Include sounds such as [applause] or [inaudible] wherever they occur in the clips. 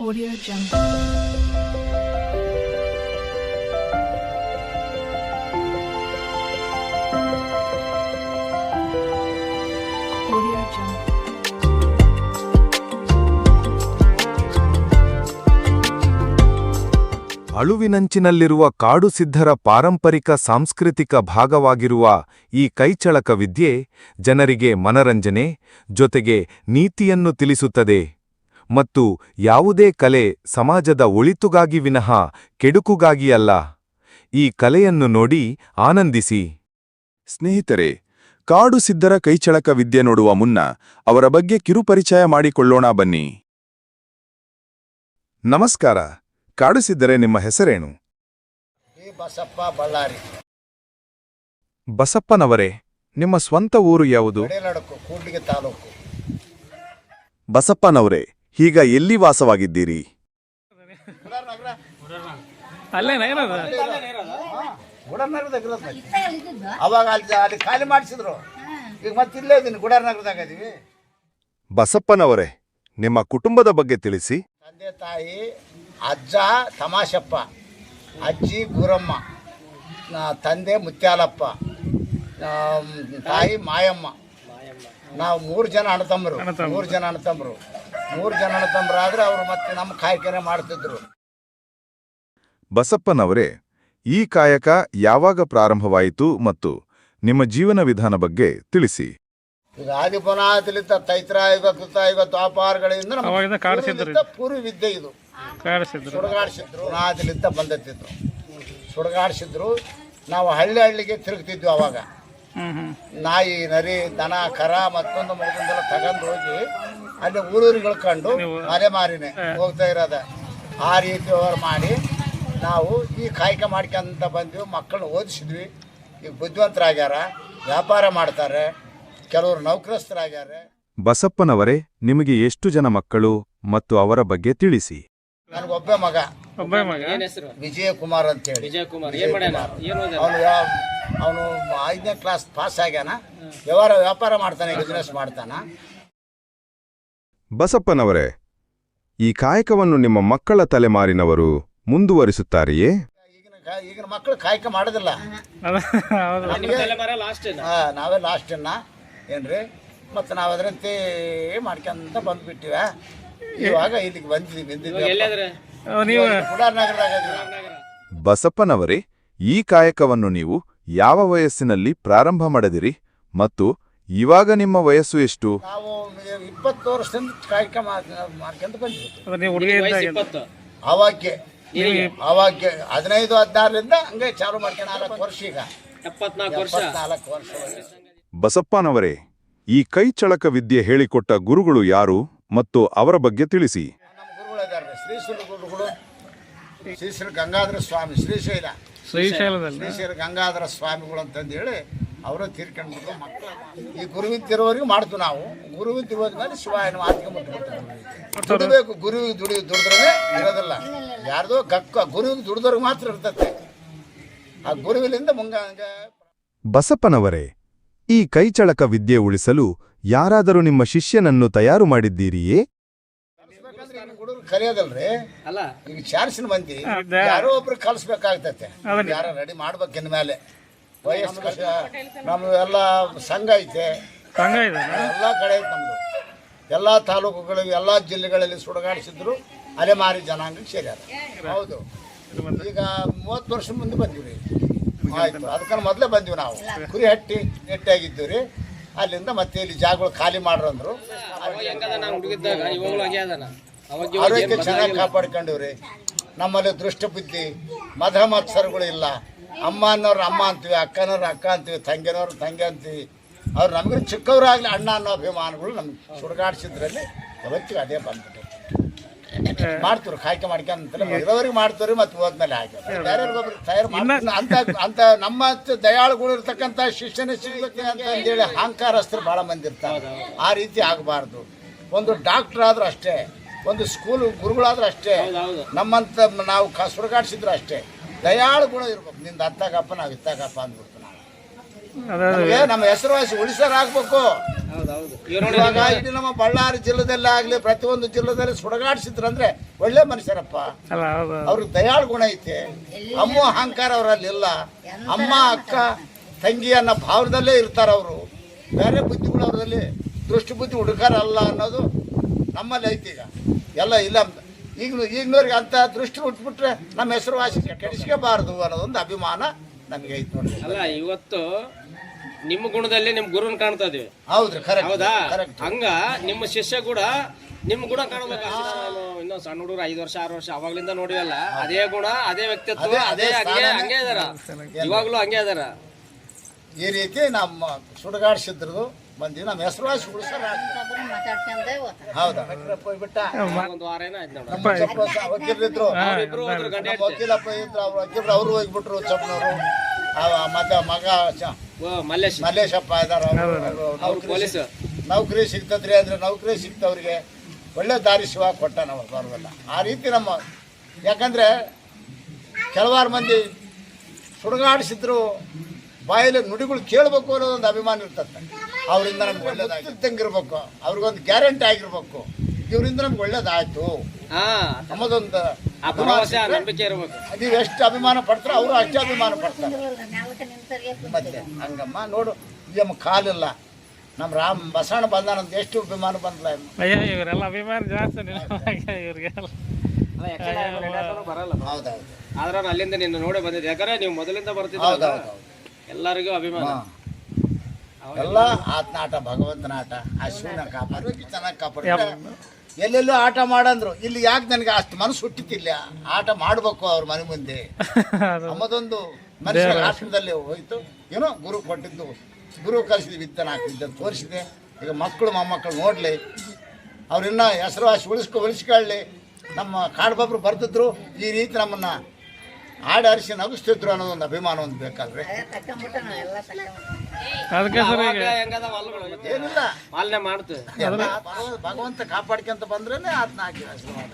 Audio Jungle. ಅಳುವಿನಂಚಿನಲ್ಲಿರುವ ಕಾಡು ಸಿದ್ಧರ ಪಾರಂಪರಿಕ ಸಾಂಸ್ಕೃತಿಕ ಭಾಗವಾಗಿರುವ ಈ ಕೈಚಳಕ ವಿದ್ಯೆ ಜನರಿಗೆ ಮನರಂಜನೆ, ಜೊತೆಗೆ ನೀತಿಯನ್ನು ತಿಳಿಸುತ್ತದೆ ಮತ್ತು ಯಾವುದೇ ಕಲೆ ಸಮಾಜದ ಒಳಿತುಗಾಗಿ ವಿನಃ ಕೆಡುಕುಗಾಗಿ ಅಲ್ಲ ಈ ಕಲೆಯನ್ನು ನೋಡಿ ಆನಂದಿಸಿ. ಸ್ನೇಹಿತರೆ ಕಾಡು ಸಿದ್ಧರ ಕೈಚಳಕ ವಿದ್ಯೆ ನೋಡುವ ಮುನ್ನ ಅವರ ಬಗ್ಗೆ ಕಿರುಪರಿಚಯ ಮಾಡಿಕೊಳ್ಳೋಣ ಬನ್ನಿ. ನಮಸ್ಕಾರ ಕಾಡು ಸಿದ್ಧರೆ ನಿಮ್ಮ ಹೆಸರೇನು? ಬಸಪ್ಪ ಬಳ್ಳಾರಿ. ಬಸಪ್ಪನವರೇ ನಿಮ್ಮ ಸ್ವಂತ ಊರು ಯಾವುದು? ತಾಲೂಕು. ಬಸಪ್ಪನವರೇ ಈಗ ಎಲ್ಲಿ ವಾಸವಾಗಿದ್ದೀರಿ. ಅವಾಗ ಅಲ್ಲಿ ಅಲ್ಲಿ? ಖಾಲಿ ಮಾಡಿಸಿದ್ರು ಈಗ ಮತ್ತೆ ಇಲ್ಲೇ ಗುಡಾರ್ ನಗರದಾಗ ಇದೀವಿ ಬಸಪ್ಪನವರೇ ನಿಮ್ಮ ಕುಟುಂಬದ ಬಗ್ಗೆ ತಿಳಿಸಿ. ತಂದೆ ತಾಯಿ ಅಜ್ಜ ತಮಾಷಪ್ಪ ಅಜ್ಜಿ ಗುರಮ್ಮ ನಾ- ತಂದೆ ಮುತ್ಯಾಲಪ್ಪ ತಾಯಿ ಮಾಯಮ್ಮ. ನಾವು ಮೂರು ಜನ ಅಣ್ಣತಮ್ಮರು ಮೂರು ಜನ ಅಣ್ಣತಮ್ಮರು. ಮೂರು ಜನ ಅಣ್ಣತಮ್ಮರಾದ್ರೆ ಅವರು ಮತ್ತೆ ನಮ್ಮ ಕಾಯ್ಕೆನೆ ಮಾಡ್ತಿದ್ರು. ಬಸಪ್ಪನವರೇ ಈ ಕಾಯಕ ಯಾವಾಗ ಪ್ರಾರಂಭವಾಯಿತು ಮತ್ತು ನಿಮ್ಮ ಜೀವನ ವಿಧಾನ ಬಗ್ಗೆ ತಿಳಿಸಿ. ಈಗ ಆದಿಪುನಾಥಲಿದ್ದ ತೈತ್ರ ಐವತ್ತು ಐವತ್ತು ನಮ್ಮ ಅವಾಗಿಂದ ಕಾಡಿಸಿದ್ರು ಪೂರ್ವದಿಂದ ಪೂರ್ವ ವಿದ್ಯೆ ಇದು. ಕಾಡಿಸಿದ್ರು. ಸುಡಗಾಡಿಸಿದ್ರು ಅನಾದಿಲಿದ್ದ ಬಂದತ್ತಿದ್ರು ಸುಡಗಾಡಿಸಿದ್ರು ನಾವು ಹಳ್ಳಿ ಹಳ್ಳಿಗೆ ತಿರುಗ್ತಿದ್ವಿ ಅವಾಗ. ನಾಯಿ ನರಿ ದನ ಕರ ಮತ್ತೊಂದು ಮಗದೊಂದೆಲ್ಲ ತಗೊಂಡು ಹೋಗಿ ಅಲ್ಲಿ ಊರೂರಿಗೆ ಕಂಡು ಮರೆ ಮಾರಿನೆ ಹೋಗ್ತಾ ಇರೋದ. ಆ ರೀತಿ ವ್ಯವಹಾರ ಮಾಡಿ ನಾವು ಈ ಕಾಯಕ ಮಾಡ್ಕೊಂತ ಬಂದ್ವಿ. ಮಕ್ಕಳನ್ನ ಓದಿಸಿದ್ವಿ. ಈಗ ಬುದ್ಧಿವಂತರಾಗ್ಯಾರ ವ್ಯಾಪಾರ ಮಾಡ್ತಾರೆ ಕೆಲವರು ನೌಕರಸ್ಥರಾಗ್ಯಾರ. ಬಸಪ್ಪನವರೇ ನಿಮಗೆ ಎಷ್ಟು ಜನ ಮಕ್ಕಳು ಮತ್ತು ಅವರ ಬಗ್ಗೆ ತಿಳಿಸಿ. ನನಗೊಬ್ಬ ಮಗ. ಒಬ್ಬ ಮಗ? ವಿಜಯ ಕುಮಾರ್ ಅಂತೇಳಿ. ಹೇಳಿ? ಅವನು ಅವನು ಐದನೇ ಕ್ಲಾಸ್ ಪಾಸ್ ಆಗ್ಯಾನ. ವ್ಯವಹಾರ ವ್ಯಾಪಾರ ಮಾಡ್ತಾನೆ ಬಿಸ್ನೆಸ್ ಮಾಡ್ತಾನ. ಬಸಪ್ಪನವರೇ ಈ ಕಾಯಕವನ್ನು ನಿಮ್ಮ ಮಕ್ಕಳ ತಲೆಮಾರಿನವರು ಮುಂದುವರಿಸುತ್ತಾರೆಯೇ? ಈಗಿನ ಕಾ- ಈಗಿನ ಮಕ್ಕಳು ಕಾಯಕ ಮಾಡೋದಿಲ್ಲ. ಹಾ, ನಾವೇ ಲಾಸ್ಟ್ ಇನ್ನ ಏನ್ರಿ? ಮತ್ತು ನಾವು ಅದರಂತೆ ಮಾಡ್ಕೊಂತ ಬಂದ್ಬಿಟ್ಟಿವ. ಇವಾಗ ಇಲ್ಲಿಗೆ ಬಂದಿದ್ದೀವಿ ಇದೀವಿ. ಬಸಪ್ಪನವರೇ ಈ ಕಾಯಕವನ್ನು ನೀವು ಯಾವ ವಯಸ್ಸಿನಲ್ಲಿ ಪ್ರಾರಂಭ ಮಾಡಿದಿರಿ ಮತ್ತು ಇವಾಗ ನಿಮ್ಮ ವಯಸ್ಸು ಎಷ್ಟು? ನಾವು ಇಪ್ಪತ್ತು ವರ್ಷದಿಂದ ಕಾಯಕ ಮಾಡ್ಕೊಂತ ಬಂದ್ವಿ ನೀವು ಹುಡುಗಿ ವಯಸ್ಸು ಇದ್ದಾಗ ಇಪ್ಪತ್ತು. ಅವಾಗೆ ಅವಾಗೆ ಹದಿನೈದು ಹದಿನಾರರಿಂದ ಹಂಗೆ ಚಾಲು ಮಾಡ್ಕೊಂಡು ನಾಲ್ಕು ವರ್ಷ ಈಗ. ಎಪ್ಪತ್ನಾಲ್ಕು ವರ್ಷ? ಬಸಪ್ಪನವರೇ ಈ ಕೈಚಳಕ ವಿದ್ಯೆ ಹೇಳಿಕೊಟ್ಟ ಗುರುಗಳು ಯಾರು ಮತ್ತು ಅವರ ಬಗ್ಗೆ ತಿಳಿಸಿ. ನಮ್ಮ ಗುರುಗಳು ಇದಾರೆ ಶ್ರೀಶೈಲ ಗುರುಗಳು ಶ್ರೀಶ್ರೀ ಗಂಗಾಧರ ಸ್ವಾಮಿ ಶ್ರೀಶೈಲ. ಶ್ರೀಶೈಲದಲ್ಲಿ? ಶ್ರೀಶೈಲ ಗಂಗಾಧರ ಸ್ವಾಮಿಗಳು ಅಂತಂದು ಹೇಳಿ ಅವರು ತೀರ್ಕೊಂಡ್ಬಿಟ್ಟು ಮಕ್ಕಳು ಈ ಗುರುವಿತ್ತಿರೋವರೆಗೂ ಮಾಡ್ತು ನಾವು. ಗುರುವಿತ್ತಿರೋದ ಮೇಲೆ ಶಿವಾಯನ ಮಾತ್ಕೊಂಡ್ಬಿಟ್ಟು ದುಡಿಬೇಕು ಗುರುವಿಗೆ ದುಡಿ ದುಡಿದ್ರೆ ಇರೋದಿಲ್ಲ. ಯಾರ್ದೋ ಗಕ್ಕ ಗುರುವಿಗೆ ದುಡಿದವ್ರಿಗೆ ಮಾತ್ರ ಇರ್ತತೆ ಆ ಗುರುವಿಲಿಂದ ಮುಂಗ ಬಸಪ್ಪನವರೇ ಈ ಕೈಚಳಕ ವಿದ್ಯೆ ಉಳಿಸಲು ಯಾರಾದರೂ ನಿಮ್ಮ ಶಿಷ್ಯನನ್ನು ತಯಾರು ಮಾಡಿದ್ದೀರಿಯೇ? ಕಲಿಯೋದಲ್ರಿ. ಅಲ್ಲ. ಈಗ ಚಾರ್ಸಿನ ಮಂದಿ. ಯಾರೋ ಒಬ್ರು ಕಲಿಸ್ಬೇಕಾಗ್ತತೆ. ಯಾರ ರೆಡಿ ಮಾಡ್ಬೇಕು ಇನ್ಮೇಲೆ ವಯಸ್ಸು ಕಷ್ಟ ನಮ್ಮ ಎಲ್ಲ ಸಂಘ ಐತೆ. ಸಂಘ ಇದೆ ಎಲ್ಲ ಕಡೆ ಐತೆ ನಮ್ಮದು ಎಲ್ಲ ತಾಲೂಕುಗಳಲ್ಲಿ ಎಲ್ಲ ಜಿಲ್ಲೆಗಳಲ್ಲಿ ಸುಡಗಾಡಿಸಿದ್ರು ಅಲೆಮಾರಿ ಜನಾಂಗಕ್ಕೆ ಸೇರ್ಯಾರ. ಹೌದು. ಈಗ ಮೂವತ್ತು ವರ್ಷ ಮುಂದೆ ಬಂದಿವಿ ಆಯಿತು ಅದಕ್ಕೆ ಮೊದಲೇ ಬಂದ್ವಿ ನಾವು. ಕುರಿ ಹಟ್ಟಿ ನೆಟ್ಟಾಗಿದ್ದೀವಿ ರೀ ಅಲ್ಲಿಂದ ಮತ್ತೆ ಇಲ್ಲಿ ಜಾಗಗಳು ಖಾಲಿ ಮಾಡ್ರಂದ್ರು ಆರೋಗ್ಯ ಚೆನ್ನಾಗಿ ಕಾಪಾಡ್ಕೊಂಡಿವ್ರಿ. ನಮ್ಮಲ್ಲಿ ದೃಷ್ಟಬುದ್ಧಿ ಮಧ ಮತ್ಸರಗಳು ಇಲ್ಲ. ಅಮ್ಮ ಅನ್ನೋರು ಅಮ್ಮ ಅಂತೀವಿ ಅಕ್ಕನವ್ರು ಅಕ್ಕ ಅಂತೀವಿ ತಂಗಿನವ್ರು ತಂಗಿ ಅಂತೀವಿ. ಅವ್ರು ನಮಗೆ ಚಿಕ್ಕವರಾಗಲಿ ಅಣ್ಣ ಅನ್ನೋ ಅಭಿಮಾನಗಳು ನಮ್ಗೆ ಸುಡುಗಾಡಿಸಿದ್ರಲ್ಲಿ ಯಾವತ್ತಿಗೂ ಅದೇ ಬಂದ್ಬಿಟ್ಟು. ಮಾಡ್ತೀವಿ ಕಾಯ್ಕೆ ಮಾಡ್ಕೊಂತ ಇರೋರಿಗೆ ಮಾಡ್ತೀವ್ರಿ ಮತ್ತೆ ಹೋದ್ಮೇಲೆ ಹಾಗೆ. ಬೇರೆಯವ್ರಿಗೊಬ್ರು ತಯಾರು ಮಾಡ್ತಾರೆ ಅಂತ ಅಂತ ನಮ್ಮ ದಯಾಳುಗಳು ಇರ್ತಕ್ಕಂಥ ಶಿಕ್ಷಣ ಸಿಗ್ಬೇಕು ಅಂತ ಹೇಳಿ ಅಹಂಕಾರಸ್ಥರು ಭಾಳ ಮಂದಿ ಇರ್ತಾರೆ. ಆ ರೀತಿ ಆಗಬಾರ್ದು. ಒಂದು ಡಾಕ್ಟರ್ ಆದರೂ ಅಷ್ಟೇ ಒಂದು ಸ್ಕೂಲ್ ಗುರುಗಳಾದ್ರೂ ಅಷ್ಟೇ. ನಮ್ಮಂತ ನಾವು ಕ ಸುಡುಗಾಡಿಸಿದ್ರು ಅಷ್ಟೇ. ದಯಾಳು ಗುಣ ಇರ್ಬೇಕು. ನಿಂದ ಅತ್ತಾಗಪ್ಪ ನಾವು ಇತ್ತಾಗಪ್ಪ ಅಂದ್ಬಿಡ್ತು ನಾನು ನಮಗೆ ನಮ್ಮ ಹೆಸರುವಾಸಿ ಉಳಿಸೋರಾಗಬೇಕು ಇವಾಗ ಇಡೀ ನಮ್ಮ ಬಳ್ಳಾರಿ ಜಿಲ್ಲೆದಲ್ಲೇ ಆಗ್ಲಿ ಪ್ರತಿಯೊಂದು ಜಿಲ್ಲೆದಲ್ಲಿ ಸುಡಗಾಡಿಸಿದ್ರಂದ್ರೆ ಒಳ್ಳೆ ಮನುಷ್ಯರಪ್ಪ. ಅಲ್ಲ ಹೌದು. ಅವ್ರಿಗೆ ದಯಾಳು ಗುಣ ಐತೆ. ಅಮ್ಮ ಅಹಂಕಾರ ಅವರಲ್ಲಿ ಇಲ್ಲ. ಅಮ್ಮ ಅಕ್ಕ ತಂಗಿ ಅನ್ನೋ ಭಾವದಲ್ಲೇ ಇರ್ತಾರೆ ಅವರು. ಬೇರೆ ಬುದ್ಧಿಗಳು ಅವರಲ್ಲಿ ದೃಷ್ಟಿ ಬುದ್ಧಿ ಹುಡುಗರಲ್ಲ ಅನ್ನೋದು ನಮ್ಮಲ್ಲಿ ಐತಿ ಈಗ. ಎಲ್ಲ ಇಲ್ಲ ಈಗ ಈಗಿನವ್ರಿಗೆ ಅಂತ ದೃಷ್ಟಿ ಉಟ್ಬಿಟ್ರೆ ನಮ್ಮ ಹೆಸರುವಾಸಿ ಕೆಡಿಸ್ಕೋಬಾರ್ದು ಅನ್ನೋದೊಂದು ಅಭಿಮಾನ ನಮಗೆ ಐತೆ ನೋಡಿ ಅಲ್ಲ ಇವತ್ತು ನಿಮ್ಮ ಗುಣದಲ್ಲಿ ನಿಮ್ ಗುರುನ್ ಕಾಣ್ತಾ ಇದೀವಿ. ಹೌದ್ರಿ ಕರೆಕ್ಟ್ ಹೌದಾ? ಕರೆಕ್ಟ್ ಹಂಗ ನಿಮ್ಮ ಶಿಷ್ಯ ಕೂಡ ನಿಮ್ ಗುಣ ಕಾಣಬೇಕು. ಇನ್ನೂ ಸಣ್ಣ ಹುಡುಗರು ಐದು ವರ್ಷ ಆರು ವರ್ಷ ಅವಾಗ್ಲಿಂದ ನೋಡಿವಲ್ಲ ಅದೇ ಗುಣ ಅದೇ ವ್ಯಕ್ತಿತ್ವ ಅದೇ- ಅದೇ ಅದೇ ಹಂಗೆ ಸ್ಥಾನನೇ. ಹಂಗೆ ಅದಾರ ಇವಾಗ್ಲೂ ಹಂಗೆ ಅದಾರ ಈ ರೀತಿ ನಮ್ಮ ಸುಡುಗಾಡಿಸಿದ್ರು ಮಂದಿ ನಮ್ಮ ಹೆಸರುವಾಸಿ ಉಳಿಸೋಣ ಹೌದಾ? ಒಂದ್ ವಾರ ಏನೋ ಆಯ್ತು ನೋಡ. ನಮ್ಮ ಚಪ್ಪ ವಕೀಲರಿದ್ರು ಇಬ್ರು ಹೋದ್ರು ಗಂಡ ನಮ್ಮ ವಕೀಲಪ್ಪ ಇದ್ರು ಅವ್ರು ವಕೀಲರು ಅವರು ಹೋಗ್ಬಿಟ್ರು ಚಪ್ಪನವರು ಮತ್ತೆ ಮಗ ಚ- ಮಲ್ಲೇಶ್. ಮಲ್ಲೇಶಪ್ಪ ಇದಾರ ಅವ್ರು ಪೊಲೀಸ್. ನೌಕರಿ ಸಿಗ್ತದ್ರಿ ಅಂದ್ರೆ ನೌಕರಿ ಸಿಗ್ತವ್ರಿಗೆ ಒಳ್ಳೆ ದಾರಿ ಶಿವ ಕೊಟ್ಟ ನಾವು ಬರೋದಲ್ಲ. ಆ ರೀತಿ ನಮ್ಮ ಯಾಕಂದ್ರೆ ಕೆಲವಾರು ಮಂದಿ ಸುಡುಗಾಡಿಸಿದ್ರು ಬಾಯಲ್ಲಿ ನುಡಿಗಳು ಕೇಳಬೇಕು ಅನ್ನೋದೊಂದು ಅಭಿಮಾನ ಇರ್ತದೆ. ಅವರಿಂದ ನಮ್ಗೆ ಒಳ್ಳೇದಾಗಿರ್ಬೇಕು ಅವ್ರಿಗೊಂದು ಗ್ಯಾರಂಟಿ ಆಗಿರ್ಬೇಕು. ಇವರಿಂದ ನಮ್ಗೆ ಒಳ್ಳೇದಾಯ್ತು. ಹಾ. ನಮ್ಮದೊಂದು ನಂಬಿಕೆ ಇರ್ಬೇಕು. ನೀವು ಎಷ್ಟು ಅಭಿಮಾನ ಪಡ್ತಾರೋ ಅವರು ಅಷ್ಟೇ ಅಭಿಮಾನ ಪಡ್ತಾರೆ. ಮತ್ತೆ ಹಂಗಮ್ಮ ನೋಡು ನಮ್ಮ ಕಾಲಿಲ್ಲ. ನಮ್ಮ ರಾಮ್ ಬಸವಣ್ಣ ಬಂದಾನಂತ ಎಷ್ಟು ಅಭಿಮಾನ ಬಂದ್ಲ ಅಯ್ಯೋ ಇವರೆಲ್ಲ ಅಭಿಮಾನ ಜಾಸ್ತಿ ಇವ್ರಿಗೆಲ್ಲ. ಬರಲ್ಲ. ಹೌದೌದು. ಆದ್ರೆ ನಾನು ಅಲ್ಲಿಂದ ನಿನ್ನ ನೋಡೇ ಬಂದಿದ್ದೆ. ಯಾಕಂದ್ರೆ ನೀವು ಮೊದಲಿಂದ ಬರ್ತಿದ್ದ ಎಲ್ಲರಿಗೂ ಅಭಿಮಾನ. ಎಲ್ಲ ಆತನ ಆಟ ಭಗವಂತನ ಆಟ ಆ ಶಿವನ ಕಾಪಾಡಿ ಚೆನ್ನಾಗಿ ಕಾಪಾಡ ಎಲ್ಲೆಲ್ಲೋ ಆಟ ಮಾಡಂದ್ರು. ಇಲ್ಲಿ ಯಾಕೆ ನನಗೆ ಅಷ್ಟು ಮನಸ್ಸು ಹುಟ್ಟಿತಿಲ್ಲ? ಆಟ ಮಾಡ್ಬೇಕು ಅವ್ರ ಮನೆ ಮುಂದೆ. [laughs] ನಮ್ಮದೊಂದು ಮನುಷ್ಯ ಆಶ್ರಮದಲ್ಲಿ ಹೋಯ್ತು. ಏನೋ ಗುರು ಕೊಟ್ಟಿದ್ದು. ಗುರು ಕಲಿಸಿದ ವಿತ್ತನ ಹಾಕಿದ್ದ ತೋರಿಸಿದೆ. ಈಗ ಮಕ್ಕಳು ಮೊಮ್ಮಕ್ಕಳು ನೋಡಲಿ. ಅವ್ರಿನ್ನ ಹೆಸರುವಾಸಿ ಉಳಿಸ್ಕೊ ಉಳಿಸ್ಕೊಳ್ಳಿ. ನಮ್ಮ ಕಾಡ್ಬೊಬ್ರು ಬರ್ತಿದ್ರು. ಈ ರೀತಿ ನಮ್ಮನ್ನ ಹಾಡು ಹರಿಸಿ ನಗಿಸ್ತಿದ್ರು ಅನ್ನೋದೊಂದು ಅಭಿಮಾನ ಒಂದು ಬೇಕಾದ್ರೆ. ಏನಿಲ್ಲ. ಭಗವಂತ ಕಾಪಾಡ್ಕೊಂತ ಬಂದ್ರೇನೆ ಅದನ್ನ ಹಾಕಿ ಆಶೀರ್ವಾದ.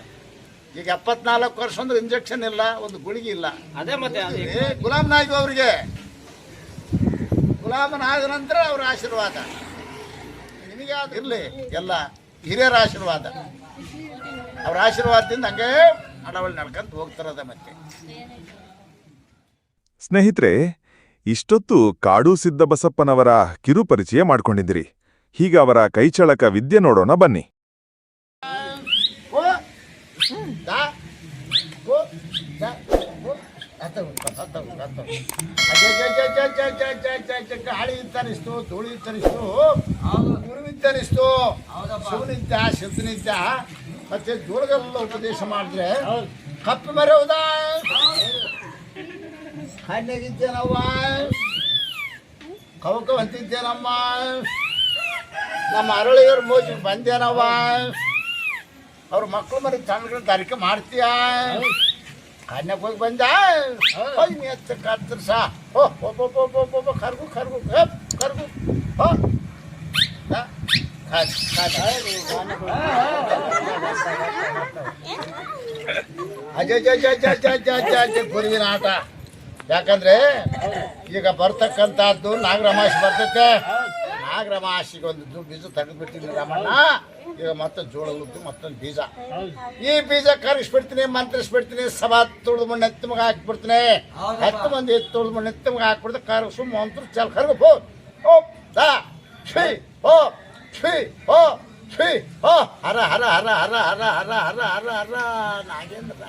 ಈಗ ಎಪ್ಪತ್ನಾಲ್ಕು ವರ್ಷ ಅಂದ್ರೆ ಇಂಜೆಕ್ಷನ್ ಇಲ್ಲ ಒಂದು ಗುಳಿಗೆ ಇಲ್ಲ. ಅದೇ ಮತ್ತೆ ಗುಲಾಮ್ ನಾಯ್ಕ ಅವರಿಗೆ. ಗುಲಾಮನಾದ ನಂತರ ಅವ್ರ ಆಶೀರ್ವಾದ. ನಿಮಗೆ ಇರಲಿ ಎಲ್ಲ ಹಿರಿಯರ ಆಶೀರ್ವಾದ. ಅವ್ರ ಆಶೀರ್ವಾದದಿಂದ ಹಂಗೆ ಅಡವಳಿ ನಡ್ಕಂತ ಹೋಗ್ತಾರದ ಮತ್ತೆ. ಸ್ನೇಹಿತರೆ ಇಷ್ಟೊತ್ತು ಕಾಡು ಸಿದ್ದಬಸಪ್ಪನವರ ಕಿರುಪರಿಚಯ ಮಾಡ್ಕೊಂಡಿದ್ದೀರಿ. ಹೀಗ ಅವರ ಕೈಚಳಕ ವಿದ್ಯೆ ನೋಡೋಣ ಬನ್ನಿ. ಗಾಳಿ ಇತ್ತನಿಸ್ತು ಧೂಳಿ ಇತ್ತನಿಸ್ತು ಗುರುವಿತ್ತನಿಸ್ತು ಶಿವನಿದ್ದ ಶಿವನಿದ್ದ ಮತ್ತೆ ಜೋಳಗಲ್ಲ ಉಪದೇಶ ಮಾಡಿದ್ರೆ ಕಪ್ಪು ಮರೆಯುವುದಾ ಕವ ಕವಕ ಅಂತಿದ್ದೇನಮ್ಮ ನಮ್ಮ ಅರಳಿಯವ್ರ ಮೋಜಿ ಬಂದೇನವ್ವ? ಅವ್ರ ಮಕ್ಕಳು ಮರಿ ತಂಡ್ಗಳು ತಾರೀಕೆ ಮಾಡ್ತೀಯ? ಕನ್ಯಾಕ್ ಹೋಗಿ ಬಂದ? ಹೋಗಿ ನೀ ಹತ್ತ ಕತ್ರ ಸಾ? ಓ ಒಬ್ಬೊಬ್ಬೊಬ್ಬೊಬ್ಬೊಬ್ಬ ಕರ್ಗು ಕರ್ಗು ಕರ್ಗು ಕಾದ್. ಅಜ್ಜ ಗುರುವಿನ ಆಟ. ಯಾಕಂದ್ರೆ ಈಗ ಬರ್ತಕ್ಕಂಥದ್ದು ನಾಗರಮಾಸಿ ಬರ್ತೈತೆ. ನಾಗರಮಾಸಿಗೊಂದು ಬೀಜ ತೆಗೆದ್ಬಿಟ್ಟಿದ್ದೀನಿ ರಾಮಣ್ಣ. ಈಗ ಮತ್ತೆ ಜೋಳ ಉದ್ದು ಮತ್ತೊಂದು ಬೀಜ. ಈ ಬೀಜ ಕರಗಿಸ್ಬಿಡ್ತೀನಿ, ಮಂತ್ರಿಸ್ಬಿಡ್ತೀನಿ, ಸಭಾ ತುಳಿದು ಮಣ್ಣು ಎತ್ತು ಮಗ ಹಾಕ್ಬಿಡ್ತೀನಿ. ಹತ್ತು ಮಂದಿ ಎತ್ತು ತುಳಿದು ಮಣ್ಣು ಎತ್ತು ಮಗ ಹಾಕ್ಬಿಡ್ತು ಕರಗಿಸು, ಮಂತ್ರ ಚಲ್ ಕರಗು ಓ ದಾ ಶಿ ಓ ಶ್ರೀ ಓ ಛೀ ಓ ಹರ ಹರ ಹರ ಹರ ಹರ ಹರ ಹರ ಹರ ಹರ, ನಾಗೇಂದ್ರ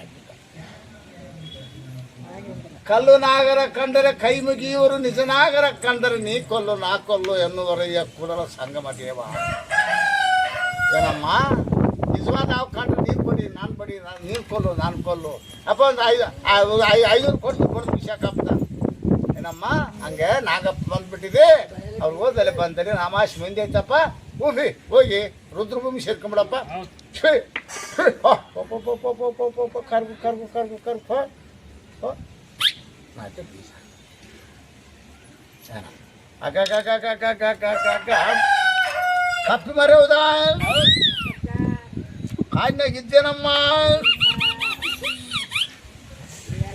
ಕಲ್ಲು ನಾಗರ ಕಂಡರೆ ಕೈ ಮುಗಿಯುವರು, ನಿಜ ನಾಗರ ಕಂಡರೆ ನೀ ಕೊಲ್ಲು, ನಾ ಕೊಲ್ಲು ಎನ್ನುವರೆಯ ಕುಲರ ಸಂಗಮ ದೇವ. ಏನಮ್ಮ? ನಿಜವಾದ ನಾವು ಕಂಡ್ರೆ ನೀನು ಬಡಿ ನಾನು ಬಡಿ, ನಾನು ನೀನು ಕೊಲ್ಲು, ನಾನು ಕೊಲ್ಲು. ಅಪ್ಪ, ಒಂದು ಐದು ಐದು ಕೊಟ್ಟು ಕೊಡ್ತು ವಿಶಾಖಪ್ಪ ಏನಮ್ಮ? ಹಂಗೆ ನಾಗಪ್ಪ ಬಂದ್ಬಿಟ್ಟಿದೆ. ಅವ್ರು ಹೋದಲೆ ಬಂದರೆ ನಾಮಾಶ್ ಮುಂದೆ ಐತಪ್ಪ. रुद्रभूमि से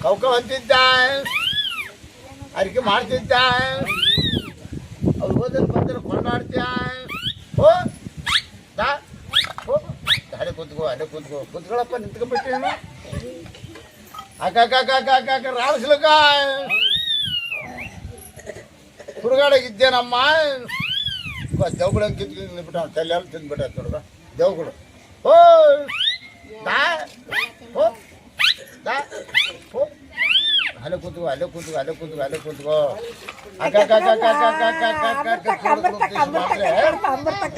कौक अरके बंद को ಹೋ ದಾ ಹೋ ಅಡೆ ಕೂತ್ಕೋ ಅಡೆ ಕೂತ್ಕೋ ಕೂತ್ಕೊಳ್ಳಪ್ಪ ನಿಂತ್ಕೊಂಡ್ಬಿಟ್ಟೇನು ಅಕ್ಕ ಅಕ್ಕ ಅಕ್ಕ ಅಕ್ಕ ಅಕ್ಕ ಅಕ್ಕ ರಾಳಿಸ್ಲಕ್ಕ ಹುಡುಗಾಡಕ್ಕೆ ಇದ್ದೇನಮ್ಮ ದೇವ್ಗಳು ಕಿತ್ಕೊಂಡು ನಿಂತ್ಬಿಟ್ಟ ತಲೆ ಎಲ್ಲ ತಿಂದ್ಬಿಟ್ಟ ನೋಡ್ದ ದೇವ್ಗಳು ಹೋ ದಾ ಹೋ ದಾ ಹೋ ಅಲ್ಲೇ ಕೂತ್ಕೋ ಅಲ್ಲೇ ಕೂತ್ಕೋ ಅಲ್ಲೇ ಕೂತ್ಕೋ ಅಲ್ಲೇ ಕೂತ್ಕೋ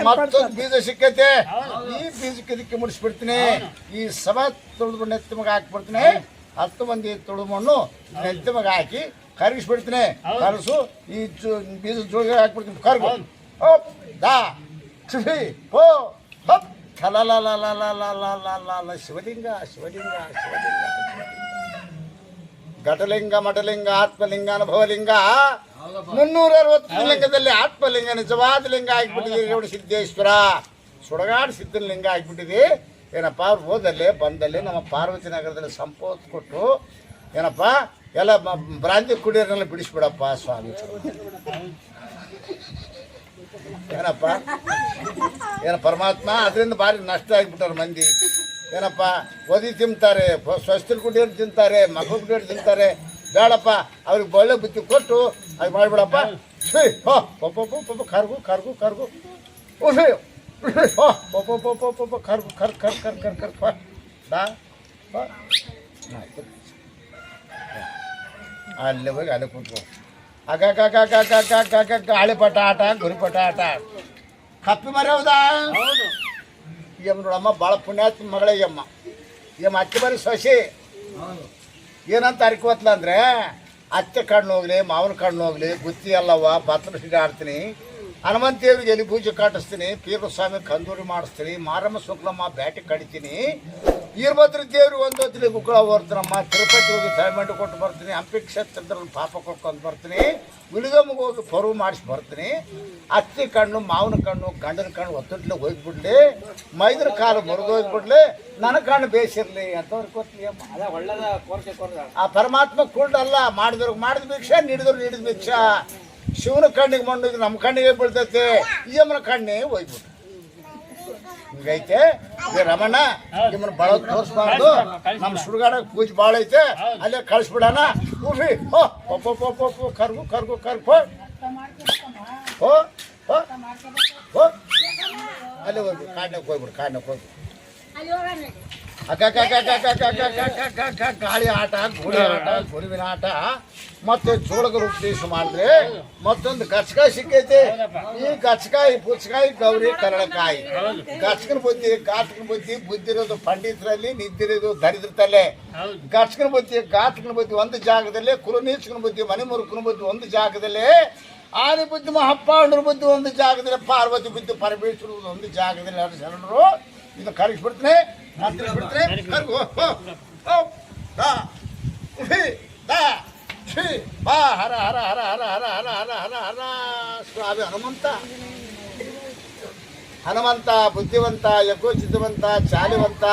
ಮತ್ತೊಂದು ಬೀಜ ಸಿಕ್ಕೈತೆ ಈ ಬೀಜಕ್ಕೆ ಇದಕ್ಕೆ ಮುಡಿಸ್ಬಿಡ್ತೀನಿ ಈ ಸಮ ತುಳಿದು ನೆತ್ತಮಗೆ ಹಾಕ್ಬಿಡ್ತೀನಿ ಹತ್ತು ಮಂದಿ ತುಳಿದು ಮಣ್ಣು ನೆತ್ತಮಗೆ ಹಾಕಿ ಕರಗಿಸ್ಬಿಡ್ತೀನಿ ಕರಸು ಈ ಬೀಜ ಜೋಳಿಗೆ ಹಾಕ್ಬಿಡ್ತೀನಿ ಕರಗು ಹಪ್ ದಾ ಕ್ಷಿ ಹೋ ಹಪ್ ಲ ಶಿವಲಿಂಗ ಶಿವಲಿಂಗ ಶಿವಲಿಂಗ ಘಟಲಿಂಗ ಮಠಲಿಂಗ ಆತ್ಮಲಿಂಗ ಅನುಭವಲಿಂಗ ಮುನ್ನೂರ ಅರವತ್ತು ಲಿಂಗದಲ್ಲಿ ಆತ್ಮಲಿಂಗ ನಿಜವಾದ ಲಿಂಗ ಆಗಿಬಿಟ್ಟಿದೆ. ಸಿದ್ದೇಶ್ವರ. ಸುಡಗಾಡು ಸಿದ್ಧನ ಲಿಂಗ ಆಗಿಬಿಟ್ಟಿದೆ. ಏನಪ್ಪ ಅವ್ರು ಹೋದಲ್ಲಿ ಬಂದಲ್ಲಿ ನಮ್ಮ ಪಾರ್ವತಿ ನಗರದಲ್ಲಿ ಸಂಪೋತ್ ಕೊಟ್ಟು ಏನಪ್ಪ ಎಲ್ಲ ಬ್ರಾಂತಿ ಕುಡಿಯೋರ್ನೆಲ್ಲ ಬಿಡಿಸ್ಬಿಡಪ್ಪ ಸ್ವಾಮಿ. ಏನಪ್ಪ? ಏನ ಪರಮಾತ್ಮ ಅದರಿಂದ ಭಾರಿ ನಷ್ಟ ಆಗಿಬಿಟ್ಟಾರೆ ಮಂದಿ. ಏನಪ್ಪ ಒದಿ ತಿಂತಾರೆ ಸ್ವಸ್ತಿ ಕುಡಿಯೋರು ತಿಂತಾರೆ ಮಗು ಕುಡಿಯೋರು ತಿಂತಾರೆ. ಬೇಡಪ್ಪ ಅವ್ರಿಗೆ ಒಳ್ಳೆ ಬುತ್ತಿ ಕೊಟ್ಟು ಅದು ಮಾಡ್ಬಿಡಪ್ಪ ಶ್ರೀ ಹಾ ಪಪ್ಪ ಪಪ್ಪ ಕರ್ಗು ಕರ್ಗು ಕರ್ಗು ಓ ಶ್ರೀ ಹಾ ಪಪ್ಪ ಪಪ್ಪ ಪಪ್ಪ ಕರ್ಗು ಕರ್ ಕರ್ ಕರ್ ಕರ್ ಕರ್ ಫಾ ದಾ ಫಾ ಆಯ್ತು ಅಲ್ಲೇ ಹೋಗಿ ಅಲ್ಲೇ ಕೂತ್ಕೊ ಅಗ ಗಾಳಿ ಪಟ ಆಟ ಗುರಿ ಪಟ ಆಟ ಕಪ್ಪಿ ಮರಿ ಹೌದಾ ಯಮ್ಮ ನೋಡಮ್ಮ ಭಾಳ ಪುಣ್ಯಾತ್ ಮಗಳೇ ಯಮ್ಮ ಯಮ್ಮ ಅಕ್ಕಿ ಬರೀ ಸೊಸಿ ಏನಂತ ಅರ್ಕೋತ್ಲ ಅಂದ್ರೆ ಅತ್ತೆ ಕಣ್ಣು ಹೋಗ್ಲಿ, ಮಾವನ ಕಣ್ಣು ಹೋಗ್ಲಿ, ಗುತ್ತಿ ಅಲ್ಲವ್ವ ಭತ್ರ ಸಿಡಿ ಆಡ್ತೀನಿ. ಹನುಮಂತ ದೇವ್ರಿಗೆ ಎಲ್ಲಿ ಪೂಜೆ ಕಾಟಿಸ್ತೀನಿ ಪೀರ್ವಸ್ವಾಮಿ ಸ್ವಾಮಿ ಕಂದೂರಿ ಮಾಡಿಸ್ತೀನಿ, ಮಾರಮ್ಮ ಶುಕ್ಲಮ್ಮ ಬ್ಯಾಟಿ ಕಡಿತೀನಿ. ವೀರಭದ್ರ ದೇವ್ರಿಗೆ ಒಂದು ಹೊತ್ತಿಗೆ ಗುಗ್ಗಳ ಹೊರ್ತೀನಮ್ಮ ತಿರುಪತಿ ಹೋಗಿ ಡೈಮಂಡ್ ಕೊಟ್ಟು ಬರ್ತೀನಿ ಹಂಪಿ ಕ್ಷೇತ್ರದಲ್ಲಿ ಪಾಪ ಕೊಟ್ಕೊಂಡು ಬರ್ತೀನಿ. ಮುಳುಗಮ್ಮಗೆ ಹೋಗಿ ಪರು ಮಾಡಿಸಿ ಬರ್ತೀನಿ. ಅತ್ತಿ ಕಣ್ಣು ಮಾವನ ಕಣ್ಣು ಗಂಡನ ಕಣ್ಣು ಒತ್ತಿಟ್ಲೆ ಹೋಗ್ಬಿಡ್ಲಿ. ಮೈದ್ರ ಕಾಲು ಮುರಿದೋಗ್ಬಿಡ್ಲಿ ನನ್ನ ಕಣ್ಣು ಬೇಸಿರ್ಲಿ ಅಂತವ್ರಿಗೆ ಗೊತ್ತಿಲ್ಲ. ಅಮ್ಮ ಕೋರಿದ ಆ ಪರಮಾತ್ಮ ಕುಳ್ಳಲ್ಲ ಮಾಡಿದವ್ರಿಗೆ ಮಾಡಿದ ಭಿಕ್ಷೆ ನೀಡಿದ್ರು ನೀಡಿದ ಭಿಕ್ಷ. ಶಿವನ ಕಣ್ಣಿಗೆ ಮಣ್ಣು ನಮ್ಮ ಕಣ್ಣಿಗೆ ಬೀಳ್ತೈತೆ. ಈ ಅಮ್ಮನ ಕಣ್ಣೇ ಹೋಗ್ಬಿಟ್ಟು ಹಿಂಗೈತೆ? ರಮಣ ನಿಮ್ಮನ್ನ ಬಳ ತೋರಿಸ್ಬಾರ್ದು. ನಮ್ಮ ಸುಡುಗಾಡ ಪೂಜೆ ಭಾಳ ಐತೆ. ಅಲ್ಲೇ ಕಳಿಸ್ಬಿಡಣ. ಕೂಫಿ ಹೋ ಕರ್ಗು ಕರ್ಗು ಕರ್ಗು. ಹೋ ಹೋ ಹೋ ಅಲ್ಲೇ ಹೋಗ್ಬಿಡು ಕಾಡ್ನಾಗ ಹೋಗ್ಬಿಡು. ಕಾಡ್ನಾಗ ಹೋಗ್ಬಿಡು ಗಾಳಿ ಆಟ ಗೋಳಿ ಆಟ ಗೋಳಿವಿನ ಆಟ. ಮತ್ತೆ ಜೋಳದ ಉಪದೇಶ ಮಾಡಿದ್ರೆ ಮತ್ತೊಂದು ಗಚ್ಕಾಯಿ ಸಿಕ್ಕೈತಿ. ಈ ಗಚ್ಕಾಯಿ ಪುಚ್ಕಾಯಿ ಗೌರಿ ಕರಳಕಾಯಿ. ಗಚ್ಕನ್ ಬುದ್ಧಿ ಗಾತ್ಕನ್ ಬುದ್ಧಿ ಬುದ್ಧಿರೋದು ಪಂಡಿತರಲ್ಲಿ ನಿದ್ದಿರೋದು ದರಿದ್ರ ತಲೆ ಬುದ್ಧಿ ಗಾತ್ಕನ್ ಬುದ್ಧಿ ಒಂದು ಜಾಗದಲ್ಲಿ ಕುರುನೀಚ್ಕನ ಬುದ್ಧಿ ಮನೆ ಮುರುಕನ ಬುದ್ಧಿ ಒಂದು ಜಾಗದಲ್ಲಿ. ಆನೆ ಬುದ್ಧಿ ಮಹಪ್ಪಾಂಡ್ರ ಬುದ್ಧಿ ಒಂದು ಜಾಗದಲ್ಲಿ ಪಾರ್ವತಿ ಬುದ್ಧಿ ಪರಮೇಶ್ವರ ಒಂದು ಜಾಗದಲ್ಲಿ. ಶರಣರು ಇದನ್ನ ಕರೆಸ್ಬಿಡ್ತೇನೆ. ಬಾ. ಹರ ಹರ ಹರ ಹರ ಹರ ಹರ ಹರ ಹರ ಹರ. ಸ್ವಾಮಿ ಹನುಮಂತ. ಹನುಮಂತ, ಬುದ್ಧಿವಂತ, ಯಜ್ಞೋಚಿತವಂತ, ಚಾಲಿವಂತ.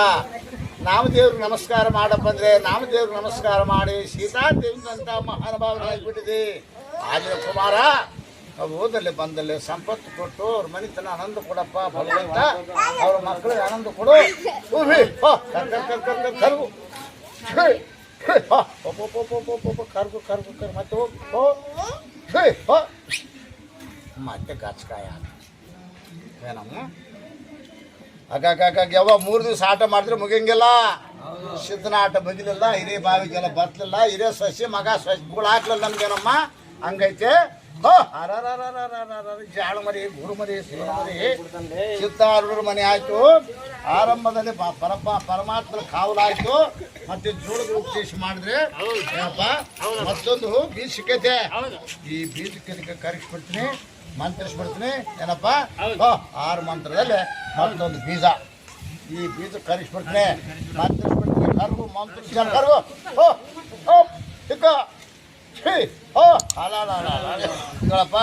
ನಾಮದೇವ್ರಿಗೆ ನಮಸ್ಕಾರ ಮಾಡಪ್ಪ ಅಂದ್ರೆ ನಾಮದೇವ್ರಿಗೆ ನಮಸ್ಕಾರ ಮಾಡಿ ಸೀತಾದೇವಿದಂತ ಮಹಾನುಭಾವನಾಗಿಬಿಟ್ಟಿದೆ ಆದ್ರೆ ಕುಮಾರ ಅವ್ರು ಓದಲ್ಲಿ ಬಂದಲ್ಲಿ ಸಂಪತ್ತು ಕೊಟ್ಟು ಅವ್ರ ಮನೆತನ ಆನಂದ ಕೊಡಪ್ಪ ಭಗವಂತ. ಅವ್ರ ಮಕ್ಕಳಿಗೆ ಆನಂದ ಕೊಡು. ಕರ್ಗು. ಕರ್ಗು ಕರ್ಗು ಕರ್ ಮತ್ತೆ ಮತ್ತೆ ಗಾಚಕಾಯ. ಏನಮ್ಮ? ಅಗಾಗ ಯಾವ ಮೂರು ದಿವಸ ಆಟ ಮಾಡಿದ್ರೆ ಮುಗಿಯಂಗಿಲ್ಲ? ಸಿದ್ಧನ ಆಟ ಮುಗಿಲಿಲ್ಲ ಹಿರಿಯ ಬಾವಿಗೆಲ್ಲ ಬತ್ತಲಿಲ್ಲ ಹಿರಿಯ ಸಸಿ, ಮಗ ಸಸಿ ಗುಳ ಹಾಕ್ಲಿಲ್ಲ ನಮ್ಗೇನಮ್ಮ? ಹಂಗೈತೆ? ಜಾಳ ಮರಿ ಗುರು ಮರಿ ಸಿರು ಮರಿ ಸಿದ್ಧಾರೂಢರ ಮನೆ ಆಯ್ತು ಆರಂಭದಲ್ಲಿ ಪರಪ ಪರಮಾತ್ಮನ ಕಾವಲಾಯ್ತು ಮತ್ತೆ ಜೋಳದ ಉಪದೇಶ ಮಾಡಿದ್ರೆ ಏನಪ್ಪ ಮತ್ತೊಂದು ಬೀಜ ಸಿಕ್ಕೈತೆ ಈ ಬೀಜಕ್ಕೆ ಕರಗಿಸ್ಬಿಡ್ತೀನಿ ಮಂತ್ರಿಸ್ಬಿಡ್ತೀನಿ ಏನಪ್ಪ ಆರು ಮಂತ್ರದಲ್ಲಿ ಮತ್ತೊಂದು ಬೀಜ ಈ ಬೀಜ ಕರಿಸ್ಬಿಡ್ತೀನಿ ಮಂತ್ರಿಸ್ಬಿಡ್ತೀನಿ ಕರ್ಗು ಮಂತ್ರಿಸ್ಕೊಂಡು ಕರ್ಗು ಓ ಹೋ ಹೇಳಪ್ಪ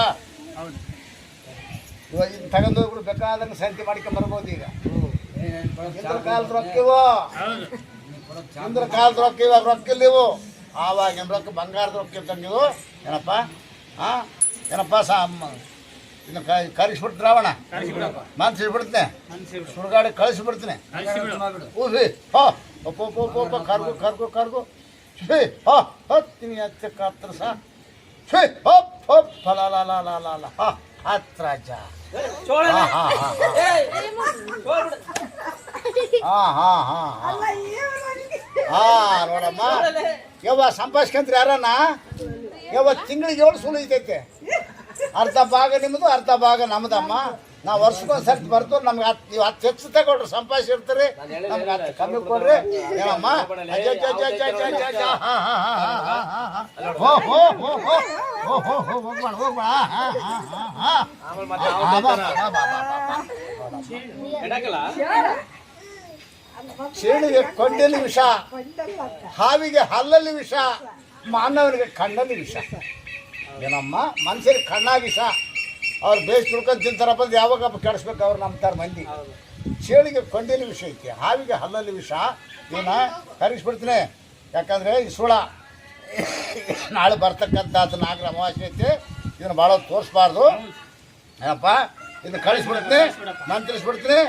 ಇವಾಗ ಇದು ತಗೊಂಡೋಗ್ಬಿಟ್ಟು ಬೇಕಾದಂಗೆ ಸಂತೆ ಮಾಡ್ಕೊಂಡು ಬರ್ಬೋದು ಈಗ. ಇಂದ್ರ ಕಾಲದ ರೊಕ್ಕಿವು ಇಂದ್ರ ಕಾಲದ ರೊಕ್ಕ ಇವಾಗ ರೊಕ್ಕ ಇವು. ಆವಾಗ ರೊಕ್ಕ? ಬಂಗಾರದ ರೊಕ್ಕ ತಂದಿವು ಏನಪ್ಪ? ಹಾಂ ಏನಪ್ಪ ಸಾ ಇನ್ನು ಕರಿಸ್ಬಿಡ್ತು ರಾವಣ ಮನ್ಸಿಡ್ಬಿಡ್ತೇನೆ ಸುಡುಗಾಡಿ ಕಳಿಸ್ಬಿಡ್ತೀನಿ ಊಸಿ ಹೋ ಒಪ್ಪ ಒಪ್ಪ ಒಪ್ಪ ಕರ್ಗು ಕರ್ಗು ಕರ್ಗು. ಛೇ ಹತ್ತಿನಿ ಕಾತ್ರ ಯವ್ವ ಯಾರನ್ನ? ಯವ್ವ ತಿಂಗಳಿಗೆ ಏಳು ಸುಲು ಐತೈತೆ. ಅರ್ಧ ಭಾಗ ನಿಮ್ಮದು ಅರ್ಧ ಭಾಗ ನಮ್ಮದಮ್ಮ ನಾವು ವರ್ಷಕ್ಕೊಂದು ಸರ್ತಿ ಬರ್ತು ನಮ್ಗೆ ಹತ್ತು ನೀವು ಹತ್ತು ಹೆಚ್ಚು ತಗೊಳ್ರಿ ಸಂಪಾದಿಸಿರ್ತೀರಿ ನಮ್ಗೆ ಹತ್ತು ಕಮ್ಮಿ ಕೊಡ್ರಿ. ಏನಮ್ಮ? ಹಾ, ಹಾ, ಹೋಗ್ಬೇಡ, ಹೋಗ್ಬೇಡ, ಕೊಂಡಲ್ಲಿ ವಿಷ ಹಾವಿಗೆ ಹಲ್ಲಲ್ಲಿ ವಿಷ ಮಾನವನಿಗೆ ಕಣ್ಣಲ್ಲಿ ವಿಷ. ಏನಮ್ಮ? ಮನುಷ್ಯರಿಗೆ ಕಣ್ಣಾಗಿ ವಿಷ. ಅವ್ರು ಬೇಸ್ ತಿಳ್ಕೊಂಡು ತಿಂತಾರಪ್ಪ ಅಂದ್ರೆ ಯಾವಾಗ ಕೆಡಿಸ್ಬೇಕು ಅವ್ರು ನಂಬ್ತಾರೆ ಮಂದಿ. ಚೇಳಿಗೆ ಕೊಂಡಿಲಿ ವಿಷ ಐತಿ ಹಾವಿಗೆ ಹಲ್ಲಲ್ಲಿ ವಿಷ. ಇವನ್ನ ಕರಿಸ್ಬಿಡ್ತೀನಿ. ಯಾಕಂದರೆ ಈ ಸುಳ. ನಾಳೆ ಬರ್ತಕ್ಕಂಥ ನಾಗರ ಅಮಾವಾಸ್ಯೆ ಐತಿ ಇದನ್ನು ಭಾಳ ತೋರಿಸ್ಬಾರ್ದು. ಏನಪ್ಪ? ಇದನ್ನ ಕಳಿಸ್ಬಿಡ್ತೀನಿ ನಾನು ತಿಳಿಸ್ಬಿಡ್ತೀನಿ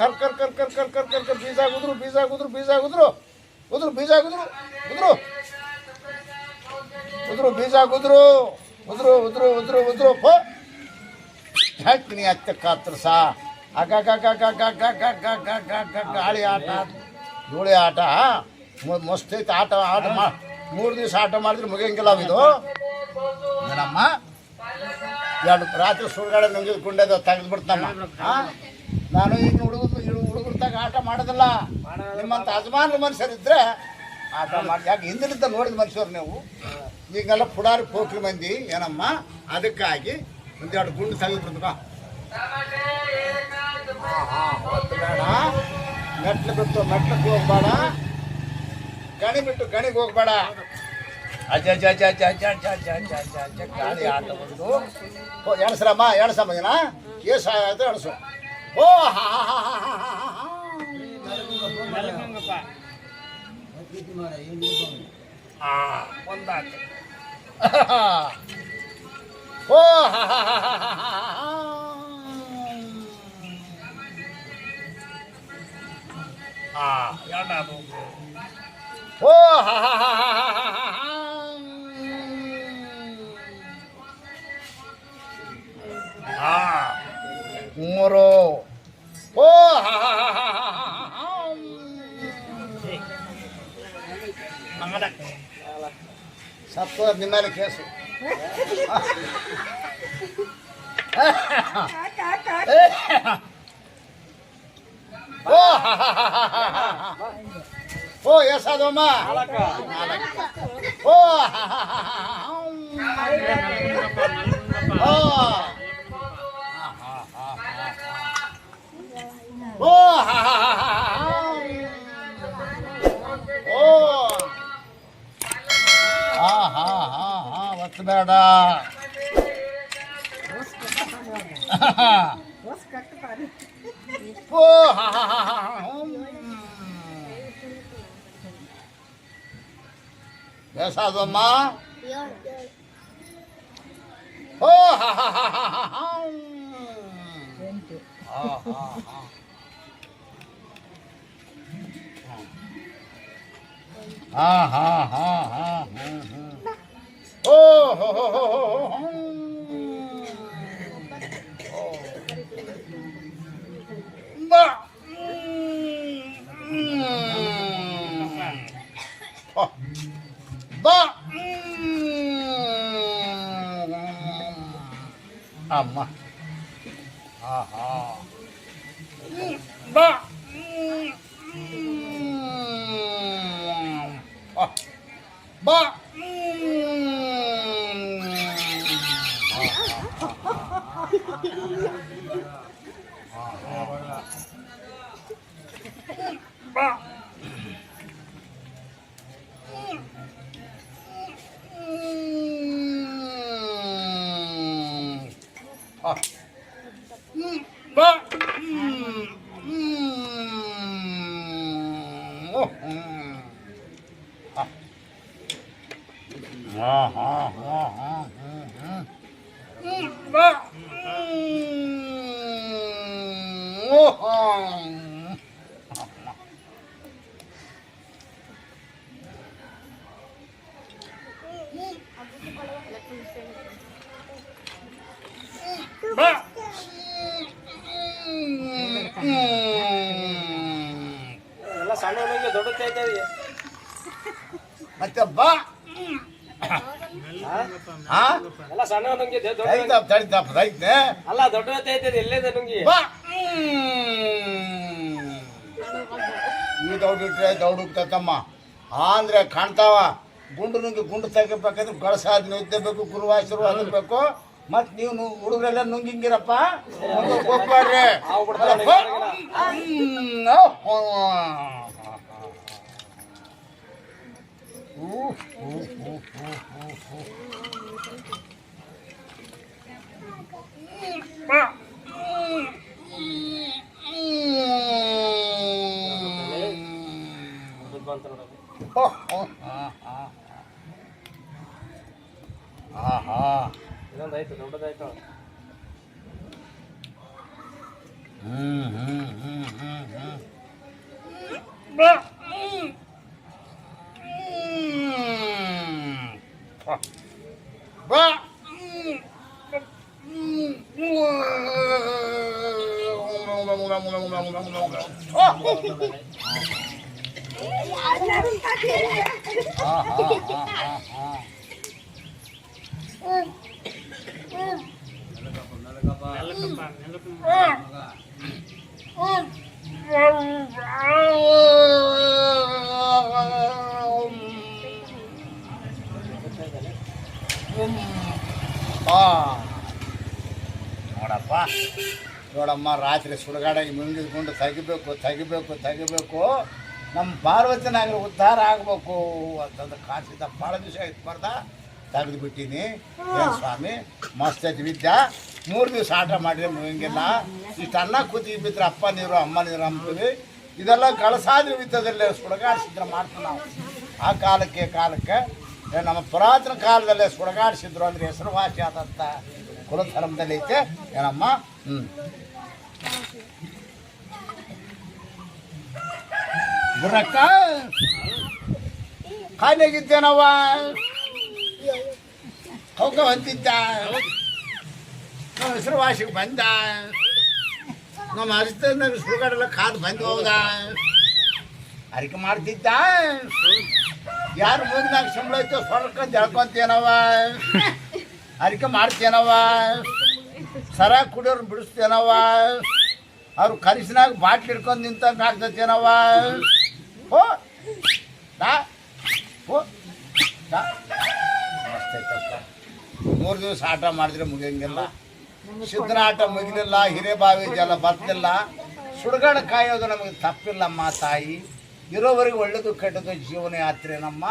ಕರ್ ಕರ್ ಕರ್ ಕರ್ ಕರ್ ಕರ್ ಕರ್ ಕರ್ ಬೀಜ ಆಗುದ್ರು ಬೀಜ ಆಗುದ್ರು ಬೀಜ ಆಗುದ್ರು ಉದ್ರು ಬೀಜ ಆಗುದ್ರು ಉದ್ರು. ಉದ್ರು ಬೀಜ ಗುದ್ರು ಉದ್ರು ಉದ್ರು ಉದ್ರು ಉದ್ರು ಪೋ ಹಾಕ್ತೀನಿ ಅತ್ತ ಕಾತ್ರಸ ಗಾಳಿ ಆಟ ಧೂಳಿ ಆಟ ಐತೆ ಆಟ ಆಟ ಮಾ ಮೂರು ದಿವಸ ಆಟ ಮಾಡಿದ್ರೆ ಮುಗಿಯಂಗಿಲ್ಲ ಇದು ನಮ್ಮ ಎರಡು ರಾತ್ರಿ ಸುಳ್ಗಾಡ ನಂಗೆ ಗುಂಡೆದ ತೆಗೆದ್ಬಿಡ್ತಾನ ನಾನು ಈಗ ಹುಡುಗರು ಹುಡುಗರ್ತಾಗ ಆಟ ಮಾಡೋದಿಲ್ಲ ನಿಮ್ಮಂಥ ಅಜಮಾನ ಮನುಷ್ಯರಿದ್ರೆ ಆಟ ಮಾಡಿ ಯಾಕೆ ಹಿಂದಿನಿಂದ ನೋಡಿದ ಮನುಷ್ಯರು ನೀವು ಈಗೆಲ್ಲ ಪುಡಾರಿ ಪೋಕ್ರಿ ಮಂದಿ ಏನಮ್ಮ ಅದಕ್ಕಾಗಿ ಒಂದೆರಡು ಗುಂಡು ತೆಗೆದು ಬಿಡ್ತಕ್ಕ ಬೇಡ ಮೆಟ್ಲು ಬಿಟ್ಟು ಮೆಟ್ಲಕ್ಕೆ ಹೋಗ್ಬೇಡ ಗಣಿ ಬಿಟ್ಟು ಗಣಿಗೆ ಹೋಗ್ಬೇಡ ಅಜ್ಜ ಅಜ್ಜ ಅಜ್ಜ ಅಜ್ಜ ಅಜ್ಜ ಅಜ್ಜ ಅಜ್ಜ ಅಜ್ಜ ಅಜ್ಜ ಅಜ್ಜ ಗಾಳಿ ಆಟ ಬಂದು ಓ ಎಣಸ್ರಮ್ಮ ಎಣಸಮ್ಮ ಜನ ಏಸು ಆಯ್ತು ಎಣಸು ಓ ಹಾ ಹಾ ಹಾ ಹಾ ಹಾ ಹಾ ಹಾ ಆ ಒಂದಾಯ್ತು 아, 열나보고. 오, 하하하하하하. 아, 공으로. 오, 하하하하하. 방가닥. सबको बिमारी खेस ओ ऐसा दो माँ ओ ओ Allah. あうんうんうんうん。うんうん。ん。ಬಾ ಎಲ್ಲ ಸಣ್ಣ ಹುಡುಗಿ ದೊಡ್ಡ ತೈತದೆ ಮತ್ತೆ ಬಾ. ಎಲ್ಲ ಸಣ್ಣ ನುಂಗಿ ದೊಡ್ಡ ತಡಿತಪ್ಪ ತಡಿತಪ್ಪ ತಡಿತೆ. ಅಲ್ಲ ದೊಡ್ಡ ತೈತದೆ ಎಲ್ಲೇದ ನುಂಗಿ ಬಾ. ಈ ದೌಡಿಟ್ರೆ ದೌಡುಕ್ತಮ್ಮ ಅಂದ್ರೆ ಕಾಣ್ತಾವ. ಗುಂಡು ನುಂಗಿ ಗುಂಡು ತೆಗಿಬೇಕಂದ್ರೆ ಗಳಸಾದ ನಿಂತಬೇಕು ಗುರುವಾಸರು ಅದಬೇಕು ಮತ್ ನೀವು ಹುಡುಗರೆಲ್ಲ ನುಂಗಿಂಗಿರಪ್ಪ ಹೋಗ್ಬಾರ್ರಿ ಆಹಾ ಇದೊಂದು ಐತೆ ದೊಡ್ಡದಾಯ್ತು ಹ್ಮ್ ಹ್ಮ್ ಹ್ಮ್ ಹ್ಮ್ ಹ್ಮ್ ಬಾ ಆ. ನೋಡಪ್ಪ, ನೋಡಮ್ಮ, ರಾತ್ರಿ ಸುಡುಗಾಡಾಗಿ ಮುಂಗಿದ್ಕೊಂಡು ತೆಗಿಬೇಕು ತೆಗಿಬೇಕು ತೆಗಿಬೇಕು. ನಮ್ಮ ಪಾರ್ವತಿನಾಗ ಉದ್ಧಾರ ಆಗಬೇಕು ಅಂತಂದ್ರೆ ಕಾಸಿದ್ದ ಭಾಳ ದಿವಸ ಆಯ್ತು ಬರ್ದ ತೆಗೆದು ಬಿಟ್ಟೀನಿ ಏನ್ ಸ್ವಾಮಿ ಮಸ್ತ್ ಐತಿ ವಿದ್ಯಾ. ಮೂರು ದಿವಸ ಆಟ ಮಾಡಿದ್ರೆ ಮುಗಿಂಗಿಲ್ಲ ಇಷ್ಟು ಅನ್ನ ಕೂತಿ ಬಿದ್ರೆ ಅಪ್ಪ ನೀರು ಅಮ್ಮ ನೀರು ಅಂತೀವಿ. ಇದೆಲ್ಲ ಕಳಸಾದ್ರಿ ವಿದ್ಯದಲ್ಲೇ ಸುಡಗಾಡಿಸಿದ್ರೆ ಮಾಡ್ತೀವಿ ನಾವು. ಆ ಕಾಲಕ್ಕೆ ಕಾಲಕ್ಕೆ. ನಮ್ಮ ಪುರಾತನ ಕಾಲದಲ್ಲೇ ಸುಡಗಾಡಿಸಿದ್ರು ಅಂದ್ರೆ ಹೆಸರುವಾಸಿ ಆದಂಥ ಕುಲಧರ್ಮದಲ್ಲಿ ಐತೆ. ಏನಮ್ಮ? ಹ್ಞೂ ಬುರಕ್ಕ ಖಾಲಿಯಾಗಿದ್ದೇನವ್ವ? ಕೌಕ ಬಂದಿದ್ದ ನಮ್ಮ ಹೆಸರುವಾಸಿಗೆ ಬಂದ. ನಮ್ಮ ಅರಿತನಾಗ ಸುಡುಗಾಡೆಲ್ಲ ಕಾದು ಬಂದು ಹೋದ. ಅರಿಕೆ ಮಾಡ್ತಿದ್ದ. ಯಾರು ಮುಂದಿನಾಗ ಸಂಬಳ ಐತೋ ಸ್ವರ್ಕಂತ ಹೇಳ್ಕೊಂತೇನವ ಅರಿಕೆ ಮಾಡ್ತೇನವ ಸರ ಕುಡಿಯೋರು ಬಿಡಿಸ್ತೇನವ ಅವ್ರು ಕರಿಸಿನಾಗ ಬಾಟ್ಲಿ ಹಿಡ್ಕೊಂಡು ನಿಂತಂಗೆ ಆಗ್ತತೇನವ ಓ ದಾ ಹೋ ದಾ ಮಸ್ತ್ ಐತಪ್ಪ ಮೂರು ದಿವಸ ಆಟ ಮಾಡಿದ್ರೆ ಮುಗಿಯಂಗಿಲ್ಲ. ಸಿದ್ಧನ ಆಟ ಮುಗಿಲಿಲ್ಲ ಹಿರೇಬಾವಿ ಜಲ ಬರ್ತಿಲ್ಲ. ಸುಡುಗಾಡ ಕಾಯೋದು ನಮಗೆ ತಪ್ಪಿಲ್ಲಮ್ಮ ತಾಯಿ. ಇರೋವರೆಗೆ ಒಳ್ಳೇದು ಕೆಟ್ಟದ್ದು ಜೀವನ ಯಾತ್ರೆ ನಮ್ಮ.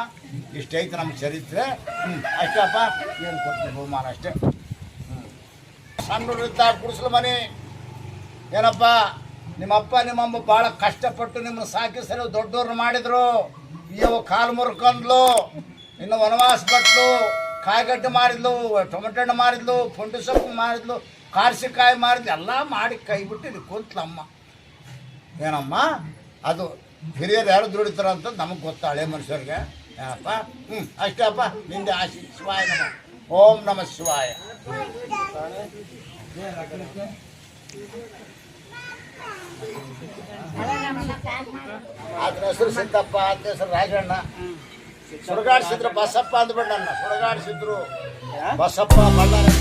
ಇಷ್ಟೈತೆ ನಮ್ಮ ಚರಿತ್ರೆ. ಹ್ಞೂ ಅಷ್ಟಪ್ಪ ಏನು ಕೊಡ್ತೀನಿ ಬಹುಮಾನ ಅಷ್ಟೇ. ಹ್ಞೂ ಸಣ್ಣ ಕುಡಿಸ್ಲು ಮನೆ. ಏನಪ್ಪ ನಿಮ್ಮಪ್ಪ ನಿಮ್ಮಮ್ಮ ಭಾಳ ಕಷ್ಟಪಟ್ಟು ನಿಮ್ಮನ್ನು ಸಾಕಿ ಸರಿ ಮಾಡಿದರು. ಮಾಡಿದ್ರು ಇವು ಕಾಲು ಮುರ್ಕೊಂಡ್ಲು ಇನ್ನು ವನವಾಸ ಪಟ್ಲು ಕಾಯಿಗಡ್ಡೆ ಮಾರಿದ್ಲು, ಟೊಮೆಟೊ ಹಣ್ಣು ಮಾರಿದ್ಲು, ಪುಂಡು ಸೊಪ್ಪು ಮಾರಿದ್ಲು, ಕಾರ್ಸಿಕಾಯಿ ಮಾರಿದ್ಲು, ಎಲ್ಲ ಮಾಡಿ ಕೈ ಬಿಟ್ಟು ಇದು ಕೂತ್ಲಮ್ಮ ಏನಮ್ಮ? ಅದು ಹಿರಿಯರು ಯಾರು ದುಡಿತಾರ ಅಂತ ನಮಗೆ ಗೊತ್ತ ಹಳೆ ಮನುಷ್ಯರಿಗೆ. ಏನಪ್ಪ? ಹ್ಞೂ ಅಷ್ಟೇ ಅಪ್ಪ, ನಿಂದೆ ಆಶಿ ಶಿವಾಯ ನಮ. ಓಂ ನಮ ಶಿವಾಯ. ಆತನ ಹೆಸರು ಸಿದ್ದಪ್ಪ ಆತನ ಹೆಸರು ರಾಜಣ್ಣ. ಸುಡಗಾಡಿಸಿದ್ರು ಬಸಪ್ಪ ಅಂದ್ಬಿಟ್ಟು ನನ್ನ. ಸುಡಗಾಡಿಸಿದ್ರು ಬಸಪ್ಪ ಬಳ್ಳಾರಿ